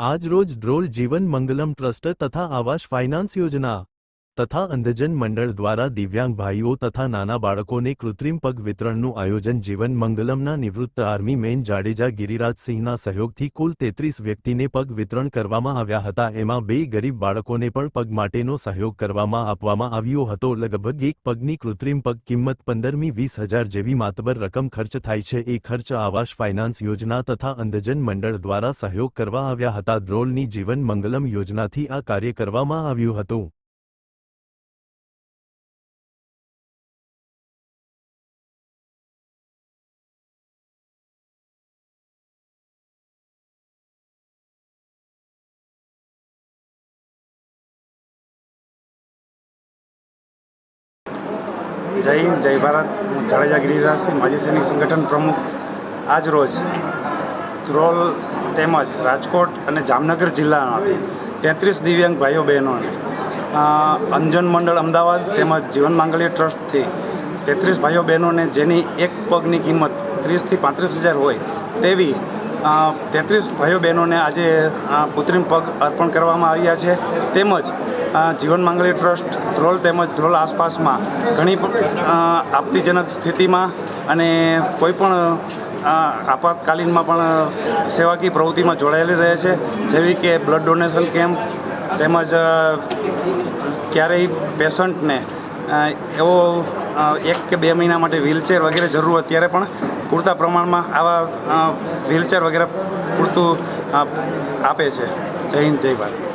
આજરોજ ડ્રોલ જીવન મંગલમ ટ્રસ્ટ તથા આવાસ ફાઇનાન્સ યોજના તથા અંધજન મંડળ દ્વારા દિવ્યાંગ ભાઈઓ તથા નાના બાળકોને કૃત્રિમ પગ વિતરણનું આયોજન જીવન મંગલમના નિવૃત્ત આર્મી મેન જાડેજા ગિરિરાજસિંહના સહયોગથી કુલ તેત્રીસ વ્યક્તિને પગ વિતરણ કરવામાં આવ્યા હતા. એમાં બે ગરીબ બાળકોને પણ પગ માટેનો સહયોગ કરવામાં આપવામાં આવ્યો હતો. લગભગ એક પગની કૃત્રિમ પગ કિંમત પંદરમી વીસ હજાર જેવી માતબર રકમ ખર્ચ થાય છે. એ ખર્ચ આવાસ ફાઇનાન્સ યોજના તથા અંધજન મંડળ દ્વારા સહયોગ કરવા આવ્યા હતા. દ્રોલની જીવન મંગલમ યોજનાથી આ કાર્ય કરવામાં આવ્યું હતું. જય હિન્દ, જય ભારત. હું જાડેજા ગિરિરાજસિંહ, માજી સૈનિક સંગઠન પ્રમુખ આજ રોજ ધ્રોલ તેમજ રાજકોટ અને જામનગર જિલ્લાના તેત્રીસ દિવ્યાંગ ભાઈઓ બહેનોને અંજન મંડળ અમદાવાદ તેમજ જીવન માંગલ્ય ટ્રસ્ટથી તેત્રીસ ભાઈઓ બહેનોને જેની એક પગની કિંમત ત્રીસથી પાંત્રીસ હજાર હોય તેવી તેત્રીસ ભાઈઓ બહેનોને આજે કૃત્રિમ પગ અર્પણ કરવામાં આવ્યા છે. તેમજ જીવન માંગલી ટ્રસ્ટ ધ્રોલ તેમજ ધ્રોલ આસપાસમાં ઘણી આપત્તિજનક સ્થિતિમાં અને કોઈપણ આપાતકાલીનમાં પણ સેવાકીય પ્રવૃત્તિમાં જોડાયેલી રહે છે. જેવી કે બ્લડ ડોનેશન કેમ્પ તેમજ ક્યારેય પેશન્ટને એવો એક કે બે મહિના માટે વ્હીલચેર વગેરે જરૂર હોય ત્યારે પણ પૂરતા પ્રમાણમાં આવા વ્હીલચેર વગેરે પૂરતું આપે છે. જય હિન્દ જય ભારત.